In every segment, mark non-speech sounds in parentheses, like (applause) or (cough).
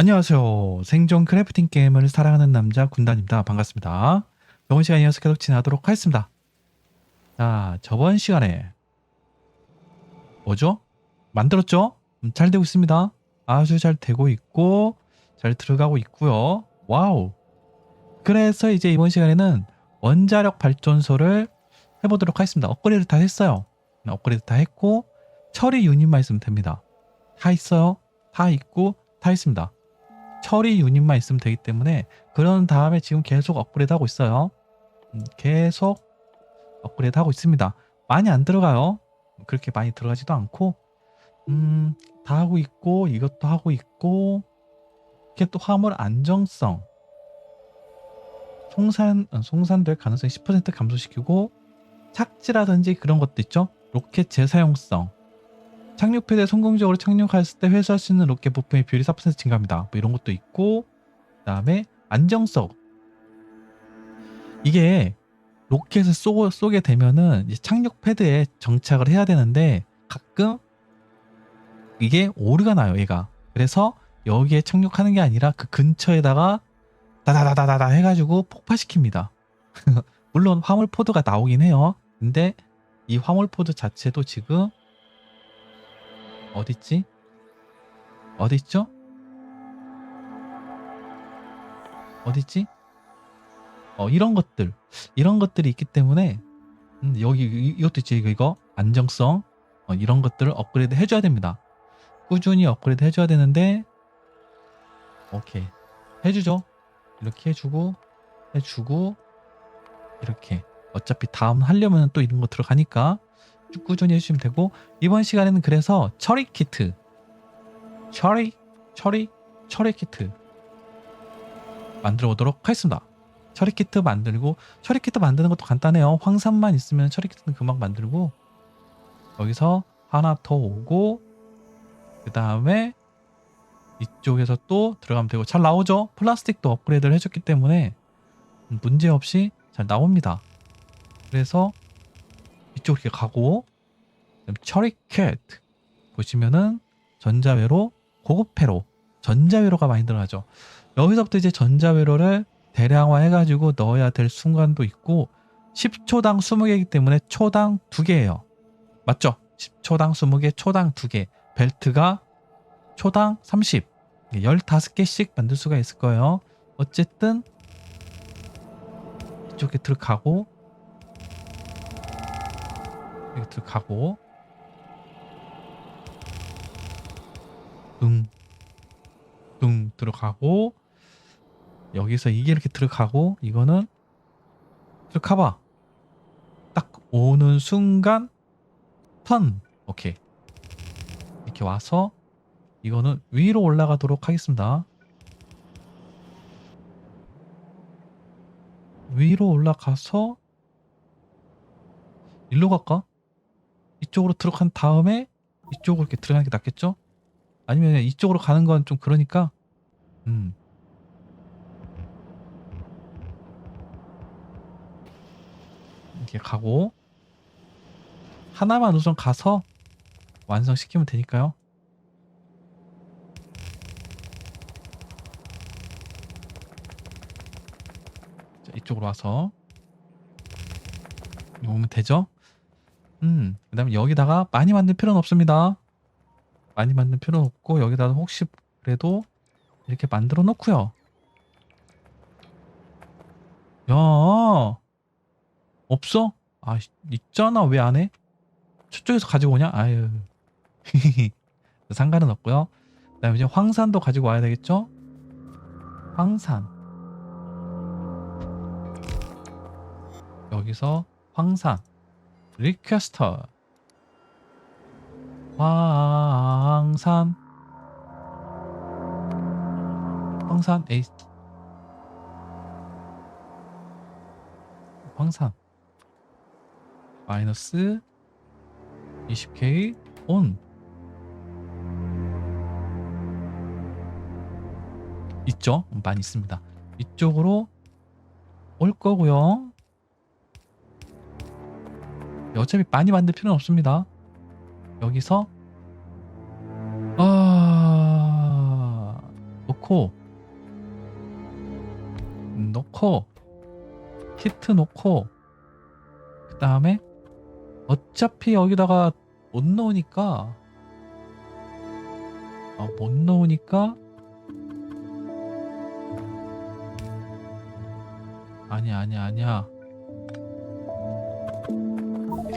안녕하세요. 생존 크래프팅 게임을 사랑하는 남자 군단입니다. 반갑습니다. 이번 시간 이어서 계속 진행하도록 하겠습니다. 자, 저번 시간에 뭐죠? 만들었죠? 음, 잘 되고 있습니다. 아주 잘 되고 있고 잘 들어가고 있고요. 와우. 그래서 이제 이번 시간에는 원자력 발전소를 해보도록 하겠습니다. 업그레이드 다 했어요. 네, 업그레이드 다 했고 처리 유닛만 있으면 됩니다. 다 있어요. 다 있고 다 있습니다. 처리 유닛만 있으면 되기 때문에 그런 다음에 지금 계속 업그레이드 하고 있어요. 음, 계속 업그레이드 하고 있습니다. 많이 안 들어가요. 그렇게 많이 들어가지도 않고 음, 다 하고 있고 이것도 하고 있고 이게 또 화물 안정성 송산 어, 송산될 가능성 10% 감소시키고 착지라든지 그런 것도 있죠. 로켓 재사용성 착륙 패드에 성공적으로 착륙했을 때 회수할 수 있는 로켓 부품의 비율이 4% 증가합니다. 뭐 이런 것도 있고 그 다음에 안정성. 이게 로켓을 쏘, 쏘게 되면은 착륙 패드에 정착을 해야 되는데 가끔 이게 오류가 나요 얘가. 그래서 여기에 착륙하는 게 아니라 그 근처에다가 다다다다다다 해가지고 폭파시킵니다. (laughs) 물론 화물 포드가 나오긴 해요. 근데 이 화물 포드 자체도 지금 어딨지? 어딨죠? 어딨지? 어 이런 것들 이런 것들이 있기 때문에 음, 여기 이- 이것도 있지 이거 이거 안정성 어, 이런 것들을 업그레이드 해줘야 됩니다. 꾸준히 업그레이드 해줘야 되는데 오케이 해주죠. 이렇게 해주고 해주고 이렇게 어차피 다음 하려면 또 이런 거 들어가니까 쭉 꾸준히 해주시면 되고 이번 시간에는 그래서 처리 키트 처리 처리 처리 키트 만들어 보도록 하겠습니다. 처리 키트 만들고 처리 키트 만드는 것도 간단해요. 황산만 있으면 처리 키트는 금방 만들고 여기서 하나 더 오고 그 다음에 이쪽에서 또 들어가면 되고 잘 나오죠. 플라스틱도 업그레이드를 해줬기 때문에 문제 없이 잘 나옵니다. 그래서 이쪽 이렇게 가고 그다음 처리 키트 보시면은 전자회로 고급회로 전자회로가 많이 들어가죠. 여기서부터 이제 전자회로를 대량화 해가지고 넣어야 될 순간도 있고 10초당 20개이기 때문에 초당 2개예요. 맞죠? 10초당 20개, 초당 2개. 벨트가 초당 30. 15개씩 만들 수가 있을 거예요. 어쨌든 이쪽에 들어가고 여기 들어가고. 둥, 둥 들어가고. 여기서 이게 이렇게 들어가고. 이거는 들어가봐. 딱 오는 순간 턴. 오케이. 이렇게 와서 이거는 위로 올라가도록 하겠습니다. 위로 올라가서 일로 갈까? 이쪽으로 들어간 다음에 이쪽으로 이렇게 들어가는 게 낫겠죠? 아니면 이쪽으로 가는 건 좀 그러니까 음 이렇게 가고 하나만 우선 가서 완성시키면 되니까요. 자, 이쪽으로 와서 오면 되죠? 음, 그 다음에 여기다가 많이 만들 필요는 없습니다. 많이 만들 필요는 없고 여기다가 혹시 그래도 이렇게 만들어 놓고요. 야, 없어? 아, 있잖아. 왜 안 해? 저쪽에서 가지고 오냐? 아유. (laughs) 상관은 없고요. 그 다음에 이제 황산도 가지고 와야 되겠죠? 황산. 여기서 황산. 리퀘스터. 황산. 황산 에이 황산 마이너스 20K 온 있죠? 많이 있습니다. 이쪽으로 올 거고요. 어차피 많이 만들 필요는 없습니다. 여기서 아 놓고 놓고 음, 놓고 키트 놓고 그 다음에 어차피 여기다가 못 넣으니까 아, 못 넣으니까 아니야 아니야 아니야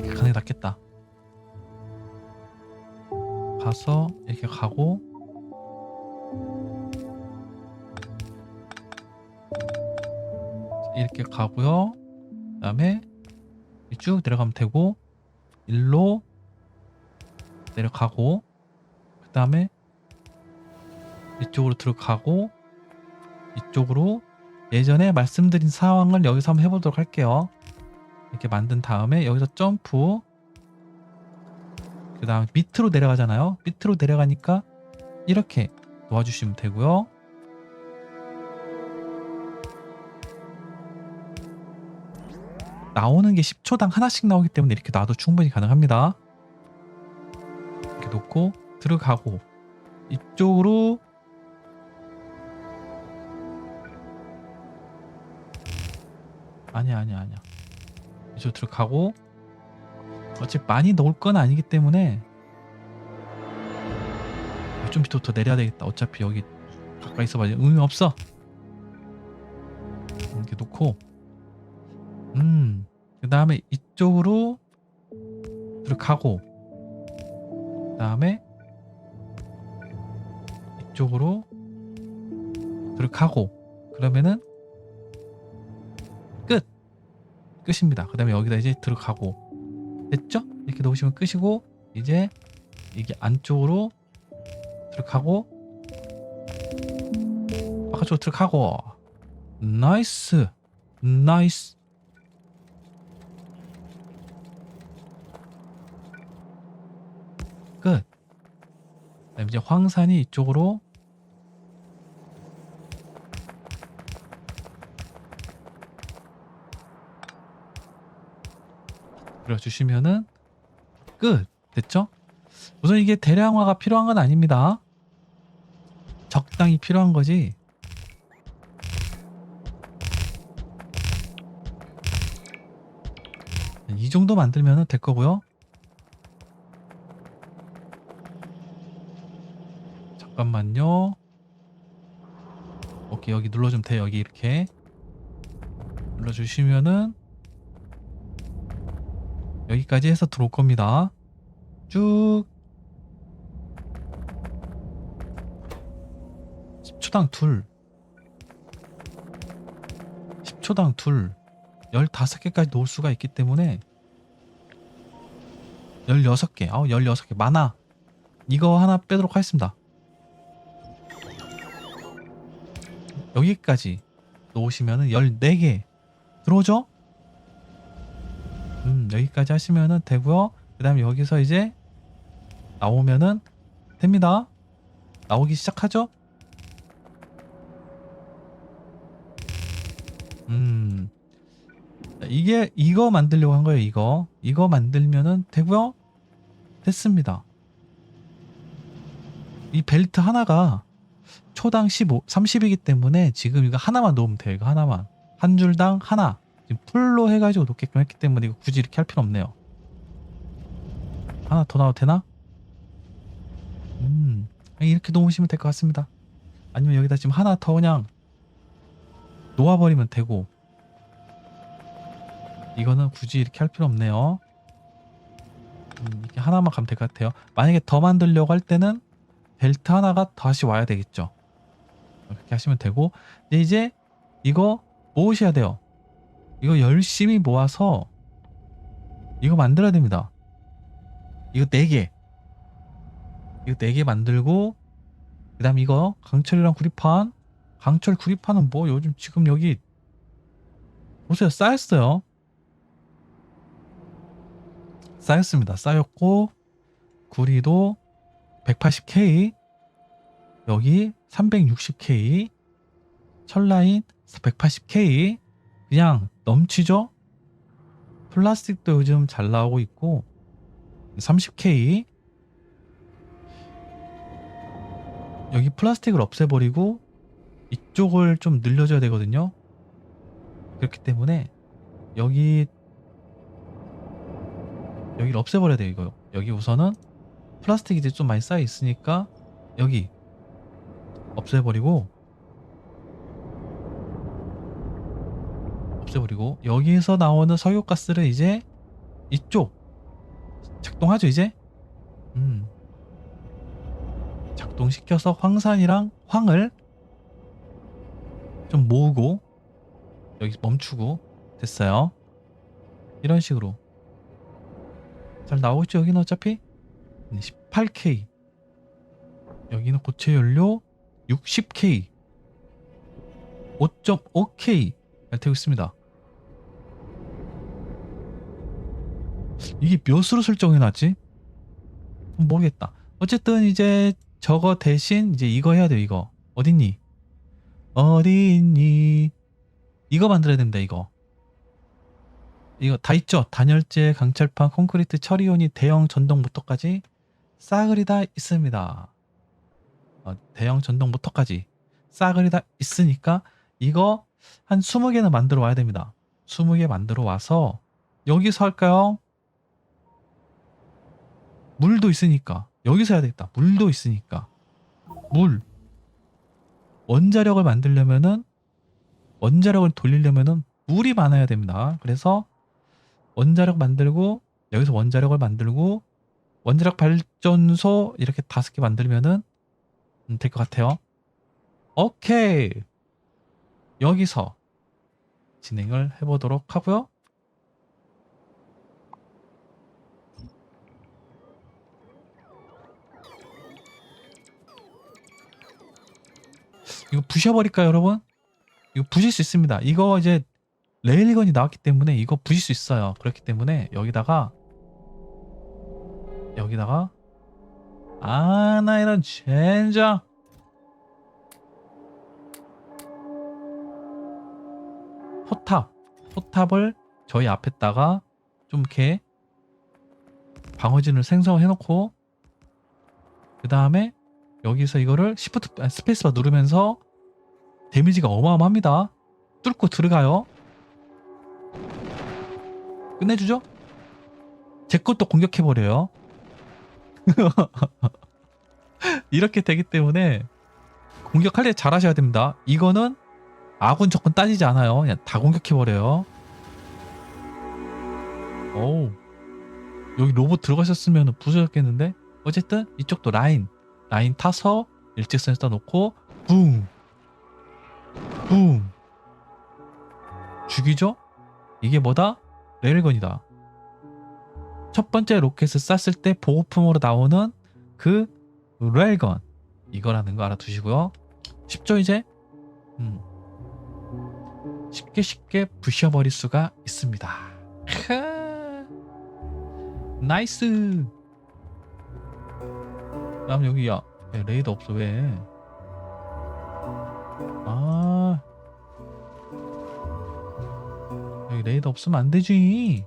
이렇게 가는 게 낫겠다. 가서 이렇게 가고. 이렇게 가고요. 그 다음에 쭉 내려가면 되고 일로 내려가고 그 다음에 이쪽으로 들어가고 이쪽으로 예전에 말씀드린 상황을 여기서 한번 해보도록 할게요 이렇게 만든 다음에 여기서 점프. 그 다음 밑으로 내려가잖아요. 밑으로 내려가니까 이렇게 놓아주시면 되고요. 나오는 게 10초당 하나씩 나오기 때문에 이렇게 놔도 충분히 가능합니다. 이렇게 놓고 들어가고 이쪽으로 아니야 아니야 아니야 이쪽 들어가고 어차피 많이 넣을 건 아니기 때문에 좀 더 내려야 되겠다. 어차피 여기 가까이 있어봐야 의미 없어. 이렇게 놓고. 음 그 다음에 이쪽으로 들어가고. 그 다음에 이쪽으로 들어가고. 그러면은 끝입니다. 그 다음에 여기다 이제 들어가고. 됐죠? 이렇게 놓으시면 끝이고 이제 이게 안쪽으로 들어가고. 바깥쪽으로 들어가고. 나이스! 나이스! 끝. 그다음에 이제 황산이 이쪽으로 그려주시면은 끝 됐죠? 우선 이게 대량화가 필요한 건 아닙니다. 적당히 필요한 거지. 이 정도 만들면 될 거고요. 잠깐만요. 오케이 여기 눌러주면 돼 여기 이렇게 눌러주시면은 여기까지 해서 들어올 겁니다. 쭉. 10초당 둘. 10초당 둘. 15개까지 놓을 수가 있기 때문에 16개 아우 16개. 많아. 이거 하나 빼도록 하겠습니다. 여기까지 놓으시면은 14개. 들어오죠? 음, 여기까지 하시면은 되고요. 그 다음에 여기서 이제 나오면은 됩니다. 나오기 시작하죠? 음. 자, 이게 이거 만들려고 한 거예요, 이거. 이거 만들면은 되고요. 됐습니다. 이 벨트 하나가 초당 15, 30이기 때문에 지금 이거 하나만 놓으면 돼요. 이거 하나만. 한 줄당 하나. 지금 풀로 해가지고 놓게끔 했기 때문에 이거 굳이 이렇게 할 필요 없네요. 하나 더 나와도 되나? 음, 이렇게 놓으시면 될 것 같습니다. 아니면 여기다 지금 하나 더 그냥 놓아버리면 되고 이거는 굳이 이렇게 할 필요 없네요. 음, 이렇게 하나만 가면 될 것 같아요. 만약에 더 만들려고 할 때는 벨트 하나가 다시 와야 되겠죠. 그렇게 하시면 되고 이제 이거 모으셔야 돼요. 이거 열심히 모아서 이거 만들어야 됩니다. 이거 4개. 이거 4개 만들고 그 다음 이거 강철이랑 구리판 강철 구리판은 뭐 요즘 지금 여기 보세요 쌓였어요. 쌓였습니다. 쌓였고 구리도 180K 여기 360K 철라인 180K 그냥 넘치죠? 플라스틱도 요즘 잘 나오고 있고 30K 여기 플라스틱을 없애버리고 이쪽을 좀 늘려줘야 되거든요. 그렇기 때문에 여기 여기를 없애버려야 돼요 이거. 여기 우선은 플라스틱이 이제 좀 많이 쌓여 있으니까 여기 없애버리고 없애버리고 여기에서 나오는 석유가스를 이제 이쪽 작동하죠 이제? 음. 작동시켜서 황산이랑 황을 좀 모으고 여기 멈추고 됐어요. 이런 식으로. 잘 나오겠죠 여기는 어차피? 18K 여기는 고체 연료 60K 5.5K 되고 있습니다 이게 몇으로 설정해놨지? 모르겠다. 어쨌든 이제 저거 대신 이제 이거 해야 돼요. 이거 어딨니? 어딨니? 이거 만들어야 됩니다. 이거 이거 다 있죠. 단열재, 강철판, 콘크리트, 처리온이 대형 전동 모터까지 싸그리 다 있습니다. 어, 대형 전동 모터까지 싸그리 다 있으니까 이거 한 20개는 만들어 와야 됩니다. 20개 만들어 와서 여기서 할까요? 물도 있으니까 여기서 해야 되겠다. 물도 있으니까 물 원자력을 만들려면은 원자력을 돌리려면은 물이 많아야 됩니다. 그래서 원자력 만들고 여기서 원자력을 만들고 원자력 발전소 이렇게 다섯 개 만들면은 될 것 같아요. 오케이 여기서 진행을 해보도록 하고요. 이거 부셔버릴까요, 여러분? 이거 부실 수 있습니다. 이거 이제 레일건이 나왔기 때문에 이거 부실 수 있어요. 그렇기 때문에 여기다가 여기다가 아 나 이런 젠장 포탑 포탑을 저희 앞에다가 좀 이렇게 방어진을 생성해 놓고 그 다음에 여기서 이거를 시프트 아니, 스페이스바 누르면서 데미지가 어마어마합니다. 뚫고 들어가요. 끝내주죠? 제 것도 공격해버려요. (laughs) 이렇게 되기 때문에 공격할 때 잘하셔야 됩니다. 이거는 아군 적군 따지지 않아요. 그냥 다 공격해버려요. 어우 여기 로봇 들어가셨으면 부서졌겠는데 어쨌든 이쪽도 라인 라인 타서 일직선에 다 놓고 붕! 붕! 죽이죠? 이게 뭐다? 레일건이다. 첫 번째 로켓을 쐈을 때 보호품으로 나오는 그 레일건 이거라는 거 알아두시고요. 쉽죠 이제? 음. 쉽게 쉽게 부셔버릴 수가 있습니다. (laughs) 크. 나이스. 다음 여기 야, 야 레이더 없어 왜? 아 여기 레이더 없으면 안 되지.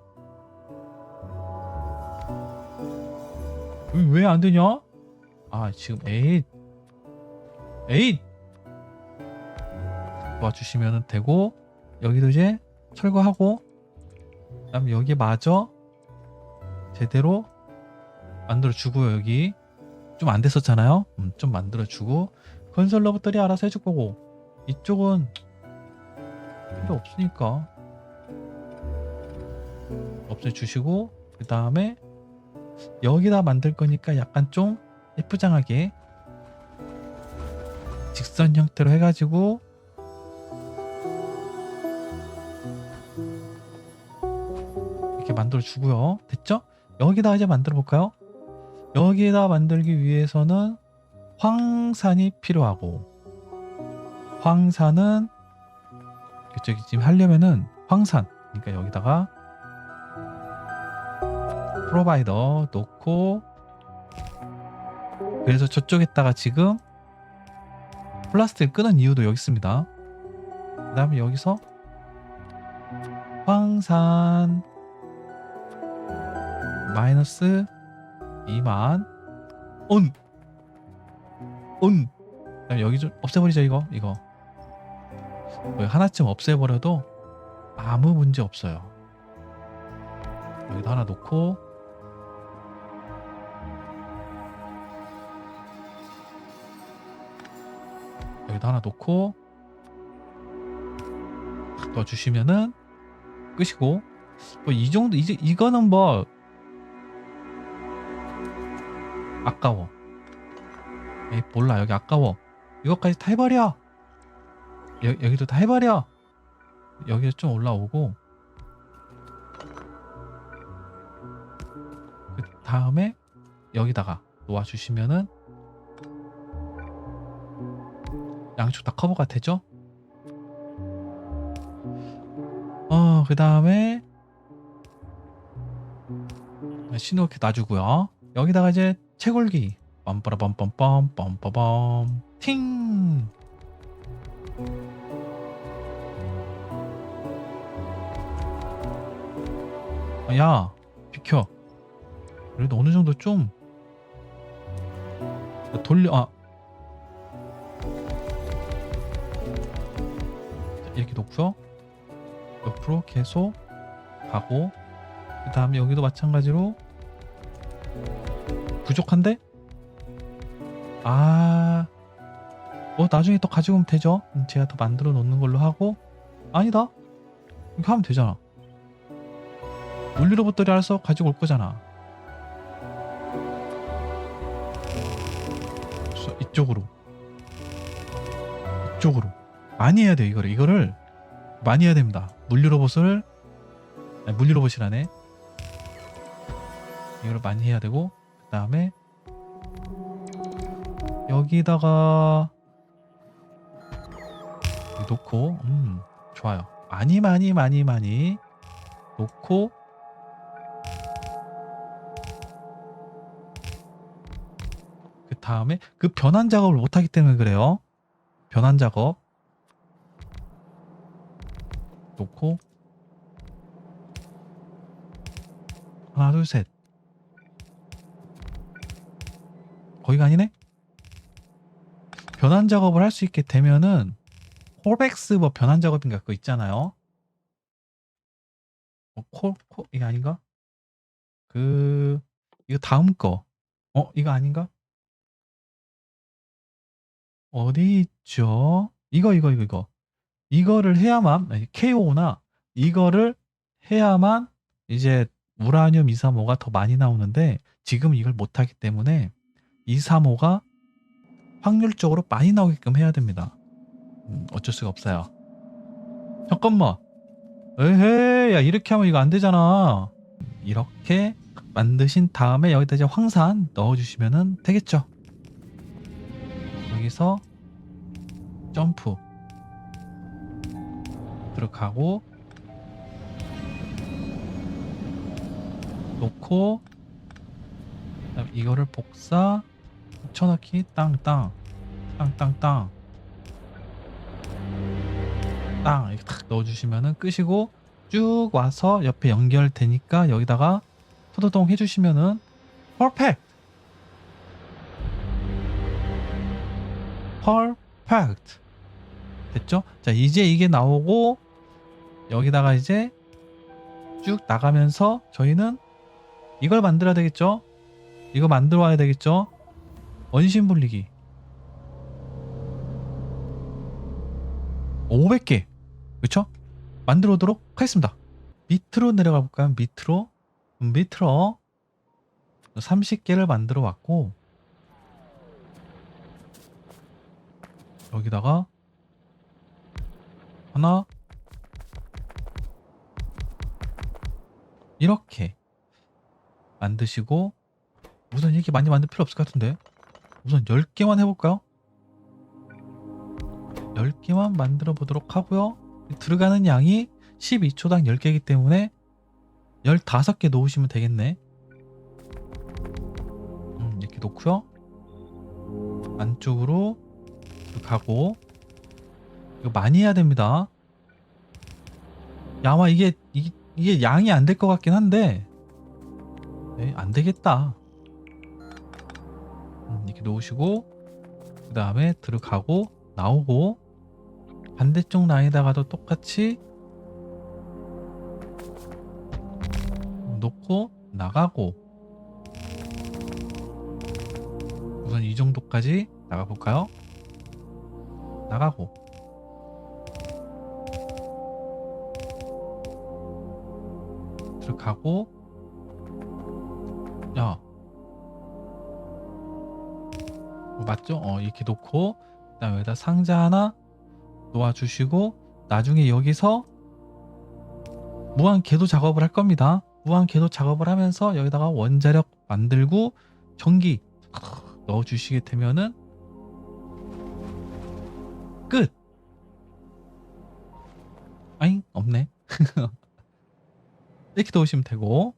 왜 안 되냐? 아 지금 에잇 에잇 도와주시면 되고 여기도 이제 철거하고 그다음 여기 마저 제대로 만들어 주고요 여기 좀 안 됐었잖아요. 음, 좀 만들어주고 건설 로봇들이 알아서 해줄 거고 이쪽은 필요 없으니까 없애주시고 그 다음에 여기다 만들 거니까 약간 좀 예쁘장하게 직선 형태로 해가지고 이렇게 만들어 주고요. 됐죠? 여기다 이제 만들어 볼까요? 여기에다 만들기 위해서는 황산이 필요하고 황산은 저기 지금 하려면은 황산 그러니까 여기다가 프로바이더 놓고 그래서 저쪽에다가 지금 플라스틱을 끄는 이유도 여기 있습니다. 그 다음에 여기서 황산 마이너스 2만 온! 온! 그다음에 여기 좀 없애버리죠 이거 이거 하나쯤 없애버려도 아무 문제 없어요. 여기다 하나 놓고 여기다 하나 놓고 탁 넣어주시면은 끝이고 뭐 이 정도 이제 이거는 뭐 아까워. 에이 몰라. 여기 아까워. 이것까지 다 해버려. 여, 여기도 다 해버려. 여기 좀 올라오고. 그 다음에 여기다가 놓아주시면은 양쪽 다 커버가 되죠? 어, 그 다음에 신호 이렇게 놔주고요. 여기다가 이제 채굴기. 빰빠라빰빰빰 빰빠밤 팅! 아, 야 비켜. 그래도 어느 정도 좀 돌려 아. 자, 이렇게 놓고요. 옆으로 계속 가고 그 다음에 여기도 마찬가지로 부족한데? 아, 뭐 나중에 또 가지고 오면 되죠. 음, 제가 더 만들어 놓는 걸로 하고 아니다. 이렇게 하면 되잖아. 물리 로봇들이 알아서 가지고 올 거잖아. 이쪽으로 이쪽으로 많이 해야 돼 이거를 이거를 많이 해야 됩니다. 물리 로봇을 아니, 물리 로봇이라네. 이걸 많이 해야 되고 그 다음에 여기다가 놓고 음 좋아요. 많이 많이 많이 많이 놓고 그 다음에 그 변환 작업을 못하기 때문에 그래요. 변환 작업 놓고 하나 둘셋 거기가 아니네? 변환 작업을 할 수 있게 되면은 콜백스 뭐 변환 작업인가 그거 있잖아요. 어, 콜, 콜 이게 아닌가? 그 이거 다음 거. 어 이거 아닌가? 어디 있죠? 이거 이거 이거 이거. 이거를 해야만 아니, KO나 이거를 해야만 이제 우라늄 235가 더 많이 나오는데 지금 이걸 못하기 때문에 235가 확률적으로 많이 나오게끔 해야 됩니다. 음, 어쩔 수가 없어요. 잠깐만. 에헤이, 야, 이렇게 하면 이거 안 되잖아. 이렇게 만드신 다음에 여기다 이제 황산 넣어주시면 되겠죠. 여기서 점프 들어가고 놓고 이거를 복사 붙여넣기 땅땅 땅땅땅 땅 이렇게 탁 넣어주시면은 끝이고 쭉 와서 옆에 연결되니까 여기다가 토도동 해주시면은 퍼펙트 퍼펙트 됐죠? 자 이제 이게 나오고 여기다가 이제 쭉 나가면서 저희는 이걸 만들어야 되겠죠? 이거 만들어 와야 되겠죠? 원심 분리기. 500개. 그쵸? 만들어 오도록 하겠습니다. 밑으로 내려가 볼까요? 밑으로? 음, 밑으로. 30개를 만들어 왔고 여기다가 하나 이렇게 만드시고 우선 이렇게 많이 만들 필요 없을 것 같은데 우선 10개만 해볼까요? 10개만 만들어 보도록 하고요. 들어가는 양이 12초당 10개이기 때문에 15개 놓으시면 되겠네. 음, 이렇게 놓고요. 안쪽으로 가고. 이거 많이 해야 됩니다. 야, 아마 이게 이게, 이 게 양이 안 될 것 같긴 한데. 네, 안 되겠다. 음, 이렇게 놓으시고 그 다음에 들어가고 나오고 반대쪽 라인에다가도 똑같이 놓고 나가고 우선 이 정도까지 나가 볼까요? 나가고 들어가고 맞죠? 어 이렇게 놓고 그다음에 여기다 상자 하나 놓아주시고 나중에 여기서 무한 궤도 작업을 할 겁니다. 무한 궤도 작업을 하면서 여기다가 원자력 만들고 전기 넣어주시게 되면은 끝. 아잉 없네. (laughs) 이렇게 넣으시면 되고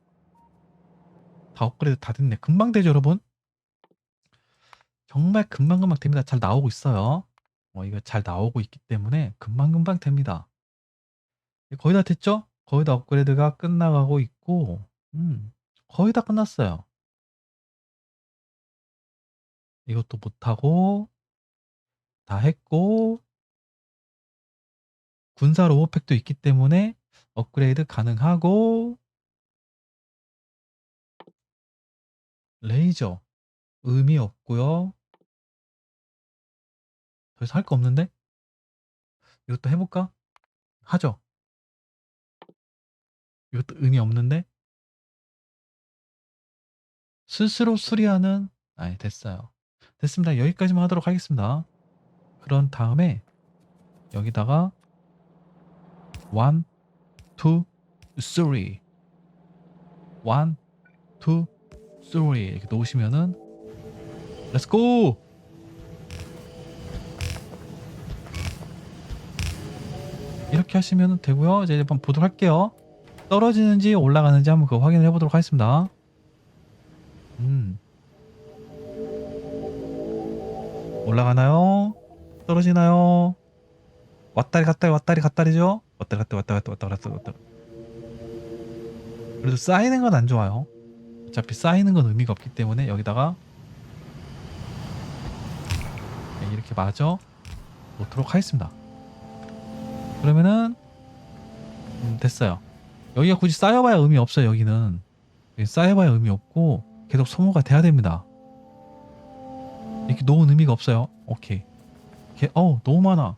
다 업그레이드 다 됐네. 금방 되죠, 여러분? 정말 금방금방 됩니다. 잘 나오고 있어요. 어, 이거 잘 나오고 있기 때문에 금방금방 됩니다. 거의 다 됐죠? 거의 다 업그레이드가 끝나가고 있고, 음, 거의 다 끝났어요. 이것도 못하고, 다 했고, 군사 로봇팩도 있기 때문에 업그레이드 가능하고, 레이저, 의미 없고요. 더 이상 할 거 없는데? 이것도 해볼까? 하죠. 이것도 의미 없는데? 스스로 수리하는 아니 됐어요. 됐습니다. 여기까지만 하도록 하겠습니다. 그런 다음에 여기다가 1, 2, 3 1, 2, 3 이렇게 놓으시면은 렛츠고! 이렇게 하시면 되고요. 이제 한번 보도록 할게요. 떨어지는지 올라가는지 한번 그 확인을 해보도록 하겠습니다. 음. 올라가나요? 떨어지나요? 왔다리 갔다리 왔다리 갔다리죠? 왔다리 갔다리 왔다리 갔다리 왔다리 갔다리 왔다리 그래도 쌓이는 건 안 좋아요. 어차피 쌓이는 건 의미가 없기 때문에 여기다가 네, 이렇게 마저 놓도록 하겠습니다. 그러면은 음, 됐어요. 여기가 굳이 쌓여봐야 의미 없어요. 여기는 여기 쌓여봐야 의미 없고 계속 소모가 돼야 됩니다. 이렇게 놓은 의미가 없어요. 오케이. 개, 어우 너무 많아.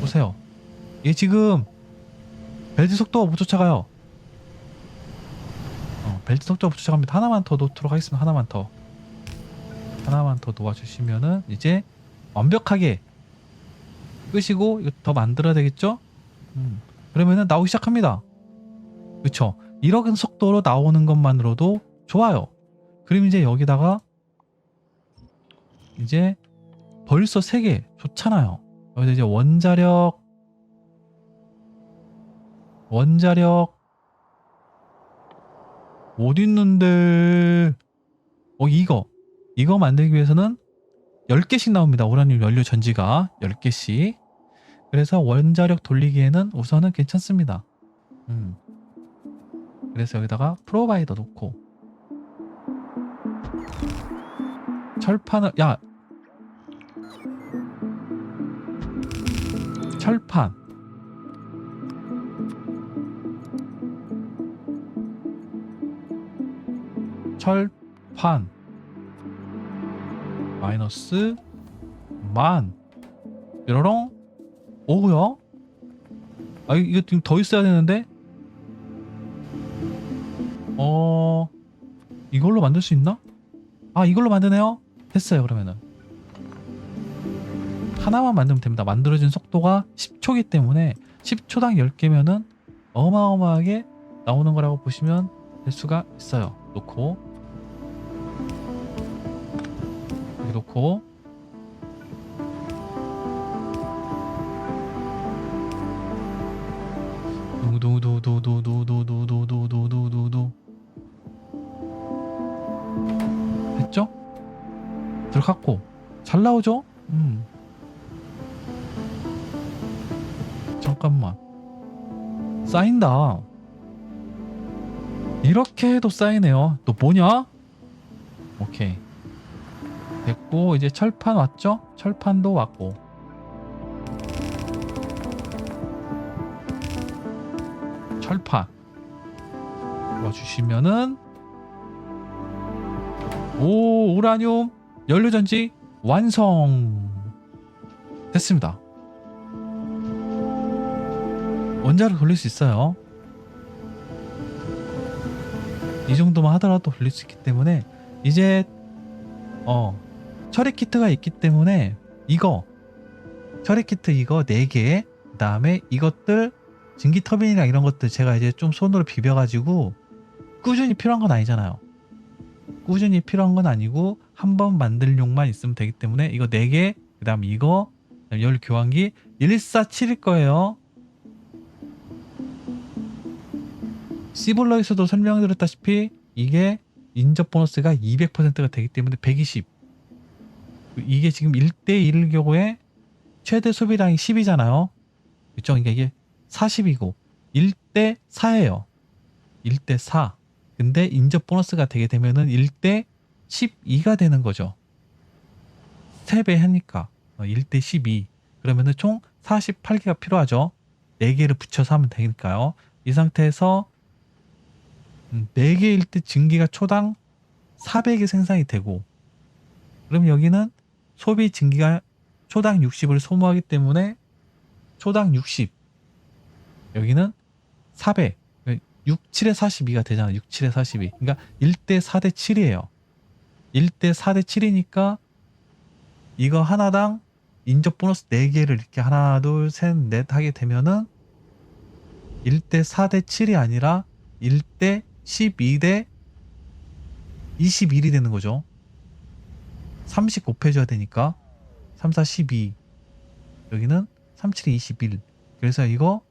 보세요. 얘 지금 벨트 속도가 못 쫓아가요. 어, 벨트 속도가 못 쫓아갑니다. 하나만 더 놓도록 하겠습니다. 하나만 더. 하나만 더 놓아주시면은 이제 완벽하게 끄시고 이거 더 만들어야 되겠죠? 음. 그러면은 나오기 시작합니다. 그쵸? 이런 속도로 나오는 것만으로도 좋아요. 그럼 이제 여기다가 이제 벌써 3개 좋잖아요. 여기서 이제 원자력 원자력 어디 있는데 어 이거 이거 만들기 위해서는 10개씩 나옵니다. 우라늄 연료 전지가 10개씩. 그래서 원자력 돌리기에는 우선은 괜찮습니다. 음. 그래서 여기다가 프로바이더 놓고 철판을 야! 철판. 철판. 마이너스 만. 뾰로롱 오고요 아 이거 지금 더 있어야 되는데? 어 이걸로 만들 수 있나? 아 이걸로 만드네요? 됐어요 그러면은. 하나만 만들면 됩니다. 만들어진 속도가 10초기 때문에 10초당 10개면은 어마어마하게 나오는 거라고 보시면 될 수가 있어요. 놓고. 여기 놓고 두두두두두두두두두두두두 됐죠? 들어갔고 잘 나오죠? 음 잠깐만 쌓인다 이렇게 해도 쌓이네요 또 뭐냐? 오케이 됐고 이제 철판 왔죠? 철판도 왔고 철판 넣어주시면은 오 우라늄 연료전지 완성 됐습니다. 원자로 돌릴 수 있어요. 이 정도만 하더라도 돌릴 수 있기 때문에 이제 어 처리 키트가 있기 때문에 이거 처리 키트 이거 4개 그 다음에 이것들 증기 터빈이랑 이런 것들 제가 이제 좀 손으로 비벼가지고 꾸준히 필요한 건 아니잖아요. 꾸준히 필요한 건 아니고 한 번 만들 용만 있으면 되기 때문에 이거 4개 그 다음 이거 그다음 열 교환기 147일 거예요. 시블러에서도 설명드렸다시피 이게 인접 보너스가 200%가 되기 때문에 120 이게 지금 1대1일 경우에 최대 소비량이 10이잖아요. 그쵸? 그러니까 이게 40이고 1대 4예요. 1대 4 근데 인접 보너스가 되게 되면은 1대 12가 되는 거죠. 3배 하니까. 1대 12 그러면은 총 48개가 필요하죠. 4개를 붙여서 하면 되니까요. 이 상태에서 음, 4개일 때 증기가 초당 400이 생산이 되고 그럼 여기는 소비 증기가 초당 60을 소모하기 때문에 초당 60 여기는 400 6, 7에 42가 되잖아 6, 7에 42 그러니까 1대 4대 7이에요. 1대 4대 7이니까 이거 하나당 인접 보너스 4개를 이렇게 하나 둘 셋 넷 하게 되면은 1대 4대 7이 아니라 1대 12대 21이 되는 거죠. 30 곱해줘야 되니까 3, 4, 12 여기는 3, 7, 21 그래서 이거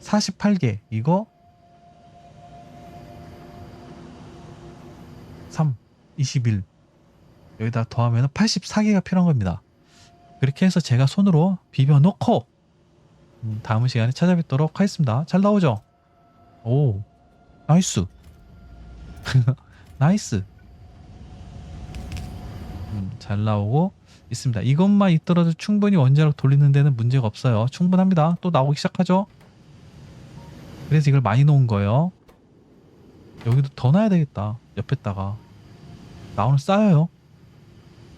48개. 이거? 3, 21 여기다 더하면 84개가 필요한 겁니다. 그렇게 해서 제가 손으로 비벼 놓고 음, 다음 시간에 찾아뵙도록 하겠습니다. 잘 나오죠? 오 나이스. (laughs) 나이스. 음, 잘 나오고 있습니다. 이것만 있더라도 충분히 원자력 돌리는 데는 문제가 없어요. 충분합니다. 또 나오기 시작하죠 그래서 이걸 많이 놓은 거예요. 여기도 더 놔야 되겠다. 옆에다가. 나오는 쌓여요.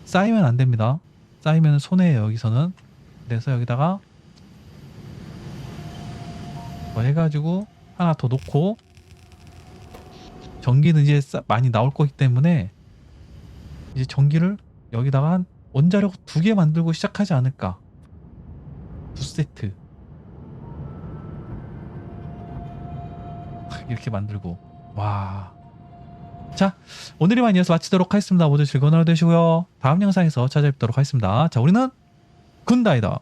쌓이면 안 됩니다. 쌓이면 손해예요 여기서는. 그래서 여기다가 뭐 해가지고 하나 더 놓고 전기는 이제 싸- 많이 나올 거기 때문에 이제 전기를 여기다가 한 원자력 두 개 만들고 시작하지 않을까. 두 세트 이렇게 만들고 와. 자, 오늘이만 이어서 마치도록 하겠습니다. 모두 즐거운 하루 되시고요. 다음 영상에서 찾아뵙도록 하겠습니다. 자, 우리는 군다이다.